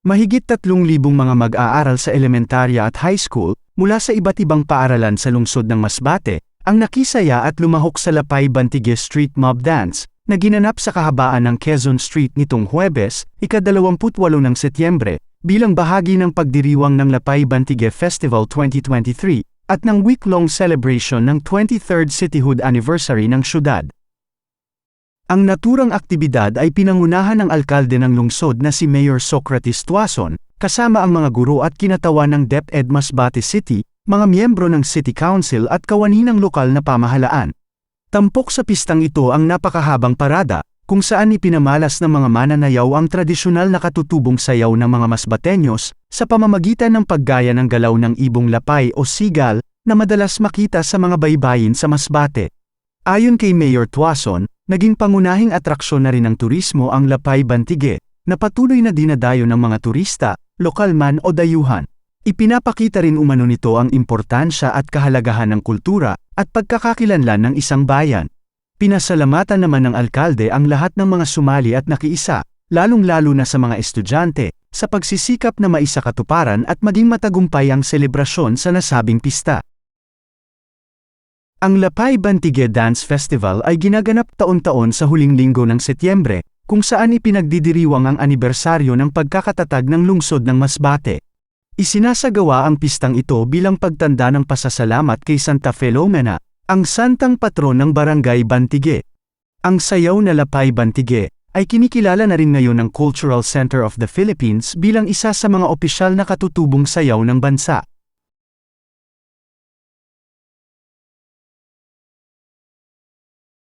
Mahigit 3,000 mga mag-aaral sa elementarya at high school, mula sa iba't ibang paaralan sa lungsod ng Masbate, ang nakisaya at lumahok sa Lapay Bantige Street Mob Dance, na ginanap sa kahabaan ng Quezon Street nitong Huwebes, ika-28 ng Setyembre, bilang bahagi ng pagdiriwang ng Lapay Bantige Festival 2023, at ng week-long celebration ng 23rd Cityhood Anniversary ng syudad. Ang naturang aktibidad ay pinangunahan ng alkalde ng lungsod na si Mayor Socrates Tuason, kasama ang mga guro at kinatawan ng DepEd Masbate City, mga miyembro ng City Council at kawaninang lokal na pamahalaan. Tampok sa pistang ito ang napakahabang parada, kung saan ipinamalas ng mga mananayaw ang tradisyonal na katutubong sayaw ng mga Masbatenyos, sa pamamagitan ng paggaya ng galaw ng ibong lapay o sigal, na madalas makita sa mga baybayin sa Masbate. Ayon kay Mayor Tuason, naging pangunahing atraksyon na rin ng turismo ang Lapay Bantige, na patuloy na dinadayo ng mga turista, lokal man o dayuhan. Ipinapakita rin umano nito ang importansya at kahalagahan ng kultura at pagkakakilanlan ng isang bayan. Pinasalamatan naman ng alkalde ang lahat ng mga sumali at nakiisa, lalong-lalo na sa mga estudyante, sa pagsisikap na maisakatuparan at maging matagumpay ang selebrasyon sa nasabing pista. Ang Lapay Bantige Dance Festival ay ginaganap taon-taon sa huling linggo ng Setyembre, kung saan ipinagdidiriwang ang anibersaryo ng pagkakatatag ng lungsod ng Masbate. Isinasagawa ang pistang ito bilang pagtanda ng pasasalamat kay Santa Filomena, ang santang patron ng Barangay Bantige. Ang sayaw na Lapay Bantige ay kinikilala na rin ngayon ng Cultural Center of the Philippines bilang isa sa mga opisyal na katutubong sayaw ng bansa.